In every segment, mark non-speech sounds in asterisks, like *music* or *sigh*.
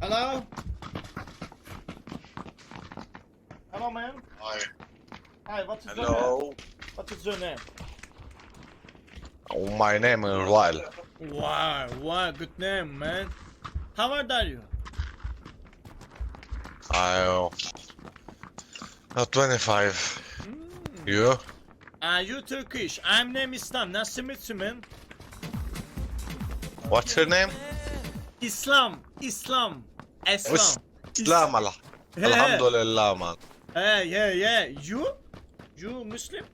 Hello? Hello, man. Hi. Hi, what is your name? Hello. What is your name? Oh, my name is Lyle. Wow, wow, good name, man. How old are you? I uh, uh, 25. Hmm. You? Uh, you Turkish. I'm name Islam. Nice to meet you, man. What's your name? Islam, Islam, Islam. Islam Allah. He, Alhamdulillah man. He, yeah, yeah. You? You Muslim?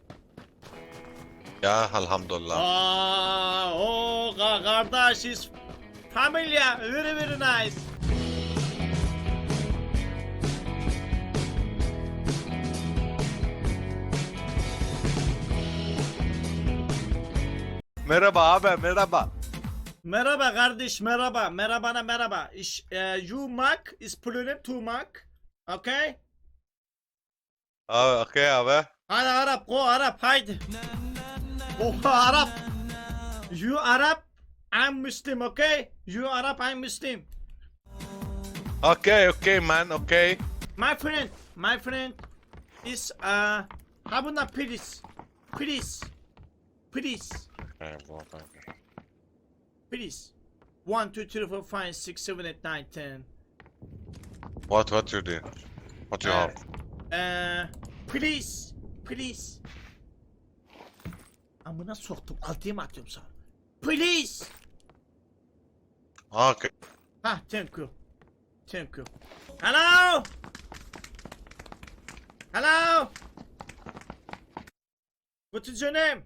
Ya alhamdulillah. Aa, oh, ka- kardeş is familia. Very, very nice. Merhaba abi merhaba. Merhaba kardeş, merhaba. Merhabana merhaba. İş, e, you Mark is plural to Mark. Okay? Abi okey abi. Hadi Arap, go Arap, haydi. Go Arap. You Arap, I'm Muslim, okay? You Arap, I'm Muslim. Okay okay man okay. My friend, my friend is uh, Habuna please, please, please, please. One, two, three, four, five, six, seven, eight, nine, ten. What what you do? What you Uh, have? uh, please, please. Amına soktum, altıya mı atıyorum sana? Please. Okay. Ah, thank you. Thank you. Hello? Hello? What is your name?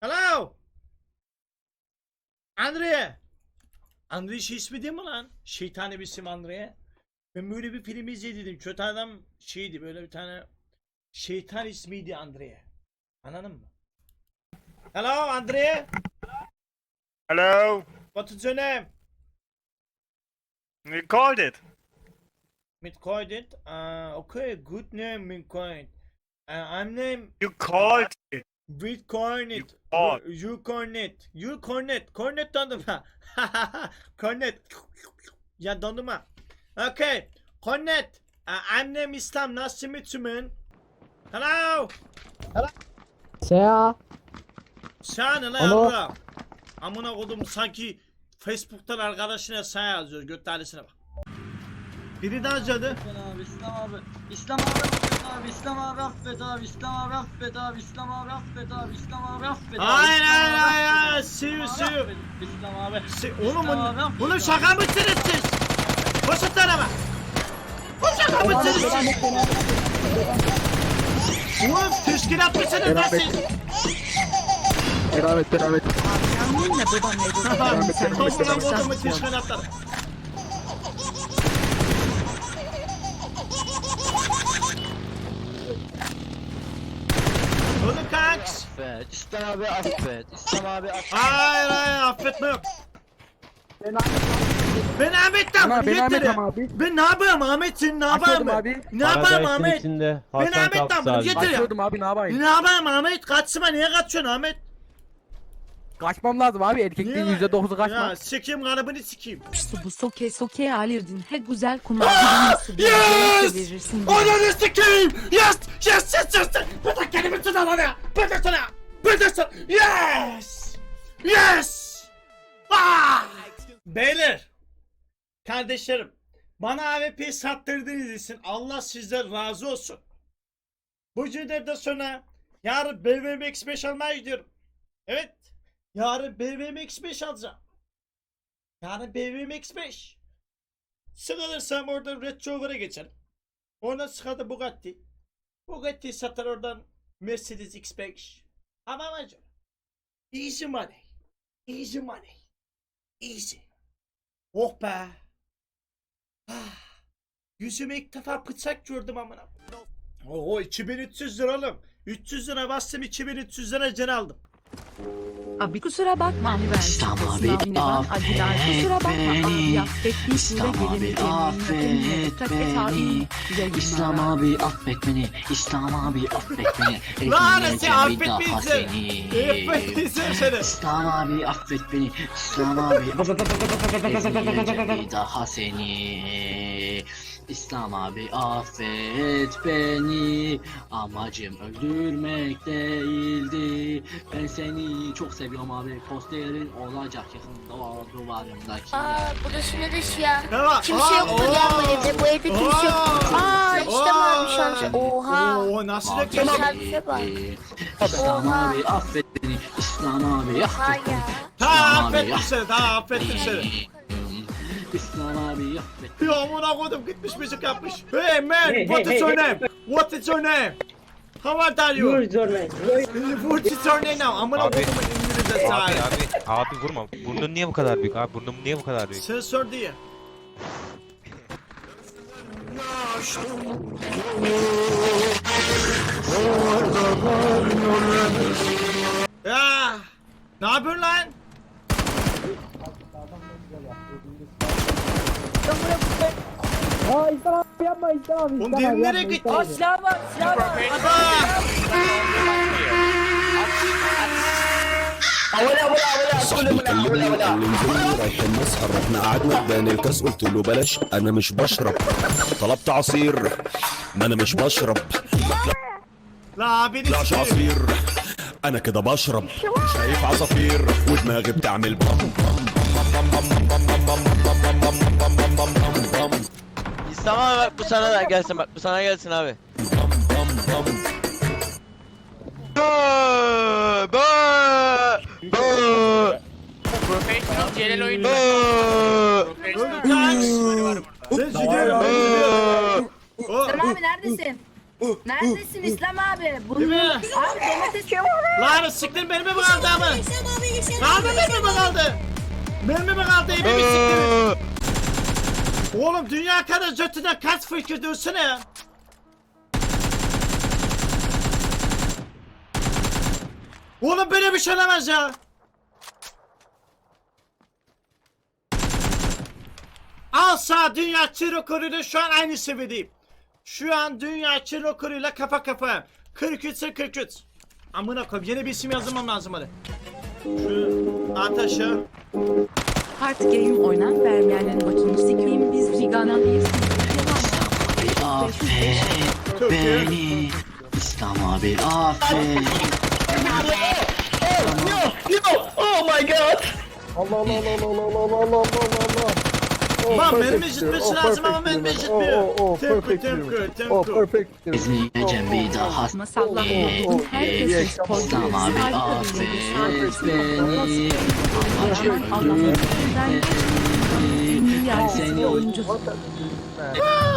Hello? Andre. Andre şey ismi değil mi lan? Şeytani bir isim Andre. Ben böyle bir film izledim. Kötü adam şeydi böyle bir tane şeytan ismiydi Andre. Anladın mı? Hello Andre. Hello. What is your name? İt. Midcoin. Uh, okay, good name, Midcoin. Uh, I'm name You called it. İt. call. You Cornet. You Cornet. Cornet dondurma. *laughs* Cornet. Ya dondurma. Okay. Cornet. Uh, I'm name Islam. Nice to meet you, man. Hello. Sea. Sen ne lan yavrum? Amına kodum sanki Facebook'tan arkadaşına sen yazıyor. Göt tanesine bak. Biri daha cadı. İslam abi. İslam abi abi. İslam abi affet abi. İslam abi affet abi. İslam abi affet abi. İslam abi affet abi. Hayır hayır abi hayır abi. Siyu abi siyu. İslam abi. Si- Oğlum İslam abi bunu, affet bunu abi. şaka mısınız siz? Koşun araba. Bu şaka mısınız siz? Oğlum teşkilat mısınız lan siz? Beraber beraber. Annenle babanla Amına evlendirsen kodumu sen *laughs* teşkilatlar. Affet. İslam abi affet. İslam abi affet. Hayır hayır affetme yok. Ben Ahmet'ten Ana, ben yeter Ahmet ya. ama abi. Ben ne yapayım Ahmet sen ne yapayım Açıyordum ben? abi. Ne yapayım Ahmet? Ben Ahmet'ten getir ya. Açıyordum abi ne yapayım? Ne yapayım Ahmet? Kaçma niye kaçıyorsun Ahmet? Kaçmam lazım abi. Erkekliğin Niye? yüzde dokuzu kaçma. Ya sikeyim kalıbını sikeyim. bu soke soke alirdin. He güzel kumarcı nasıl bir yes! yes! verirsin. Ananı sikeyim! Yes! Yes yes yes! De kendimi tutan ona! De sana! De sana! Yes! Yes! Ah! Beyler! Kardeşlerim! Bana AWP sattırdığınız için Allah sizden razı olsun. Bu cümleden sonra yarın BVM X5 almaya gidiyorum. Evet. Yarın BVM X5 alacağım. Yarın BVM X5. Sıkılırsam oradan Red Rover'a geçerim. Oradan sıkıldı Bugatti. Bugatti satar oradan Mercedes X5. Ama amacım. Easy money. Easy money. Easy. Oh be. Ah. Yüzüme ilk defa bıçak gördüm amına. Oho 2300 lira oğlum. 300 lira bastım 2300 lira can aldım. Abi kusura bakma abi. Ben bakma abi. abi *laughs* affetmiş İslam abi affet beni. İslam abi affet beni. İslam abi affet beni. Lanesi affetmeyeceğim. seni Affetmeyeceğim seni. İslam abi affet beni. İslam abi bir daha seni. İslam abi affet beni. Amacım öldürmek değildi. Ben seni çok seviyorum abi Posterin olacak yakında o duvarımdaki Aa burası neresi ya? Tamam. Kimse yoktur ya bu evde. Bu evde kimse yoktur. Oo. Aa abi Oo. şansı. Oha. Oo nasıl da Tesadüfe bak. İslam Oha. abi affet beni İslam abi Oha affet ya. Ta affettim seni, ta affettim seni. beni İslam abi affet Ya amına koydum gitmiş müzik yapmış. Hey man, what is your name? What is your name? How are you? What is your name now? Amına Abi. koydum İngilizce Abi sahi. abi abi vurma. Burnun niye bu kadar büyük abi? Burnun niye bu kadar büyük? Sen sor diye. Ya, ne yapıyorsun lan? Aa İhsan abi yapma İhsan abi. İhsan Oğlum abi derin nereye yapma, gitti? İhsan Aa abi. silah var silah var. Adam silah var. ولا ولا ولا صاحبي كلمني ولا ولا عشان نسهر إحنا قعدنا قدام الكاس قلت له بلاش أنا مش بشرب طلبت عصير ما أنا مش بشرب لا بني لا عصير أنا كده بشرب شايف عصافير ودماغي بتعمل بام بام بام بام بام بام بام بام بام بام بام بام بام abi bak bu sana da gelsin bak bu sana gelsin abi. Bö, bö, bö, Professional Celal oyuncu. Öldü kanks. Ben gidiyorum, ben gidiyorum. Oh, İslam abi neredesin? Neredesin İslam abi? Bunu... Abi domates Lan siktir benim mi kaldı ama? Kaldı benim mi kaldı? Benim mi kaldı evi mi siktir? Oğlum dünya kadar götüne kaç fikir dönsene. Oğlum böyle bir şey olamaz ya. Al sağ dünya çığ rekoruyla şu an aynı seviyedeyim. Şu an dünya çığ rekoruyla kafa kafa. 43 ise 43. Amına koyayım yeni bir isim yazmam lazım hadi. Şu Ataş'a. Hard game oynan vermeyenin başını sikeyim. Biz Rigana bir affet beni İslam abi affet Allah Allah Allah Allah Allah Allah Allah Allah. Lan mermi işitmesi lazım ama mermi işitmiyor. Oh, Tempo, tempo, tempo. perfect. İzmir daha. Masallar oh, oh, iyi herkesin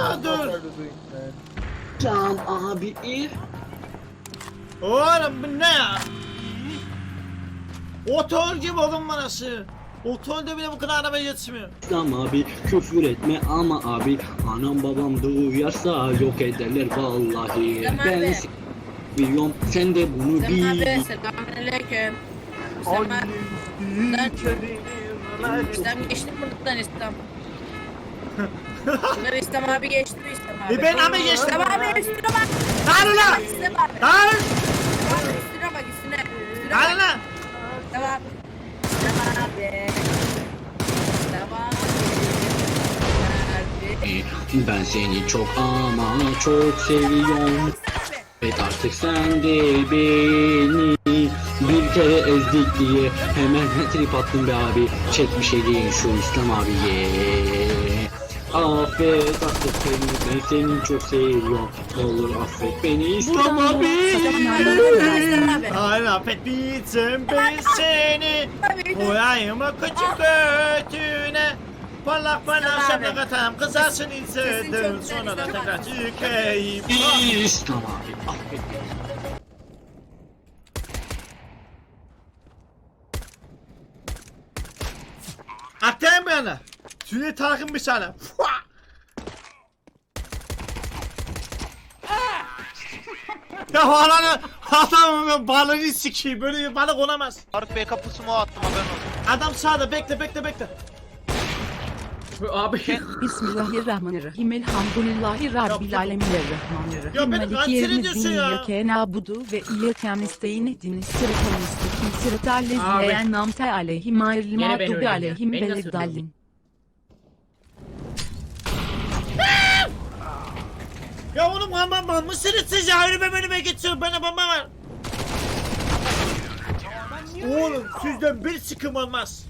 abi, dur. Can abi if Oğlum bu ne ya? Otor gibi oğlum burası. Otolde bile bu kadar araba yetmiyor. İslam abi küfür etme ama abi Anam babam duyarsa yok ederler vallahi İslam Ben abi. s- biliyorum sen de bunu bil abi selamünaleyküm. İslam abi. Lan, İslam geçti mi buradan İslam? *laughs* Bunlar İslam abi geçti mi İslam abi? E ben ama geçtim. İslam abi üstüne bak. Lan ulan! İslam abi. Lan! Üstüne bak üstüne. Üstüne Lan bak. lan! İslam Nerede? Ben seni çok ama çok seviyorum. Evet artık sen de beni bir kere ezdik diye hemen trip attın be abi. Çekmiş elin şu İslam abiye Affet affet beni ben seni çok seviyorum. Ne olur affet beni. İslam abi. Hayır affetmeyeceğim ben seni. Koyayım o küçük götüne. Parlak parlak şapka atam kızarsın güzel, sonra da tekrar çıkayım. İslam abi affet beni Atlayın bir Tüye takın bir. Fua! ya ananı adamın balını sikeyim böyle bir balık olamaz. Faruk Bey kapısı mı attım haberin olsun. Adam sağda bekle bekle bekle. Abi. Bismillahirrahmanirrahim. Elhamdülillahi Rabbil aleminirrahmanirrahim. Ya beni kanser ediyorsun ya. İyyâke na'budu ve iyyâke nestaîn ihdiniz sıratal müstakim sıratal lezîne en'amte aleyhim mağdubi öldürdün. aleyhim nasıl Ya oğlum aman aman mısınız siz ya önüme önüme geçiyor bana bomba var. Oğlum sizden bir sıkım olmaz.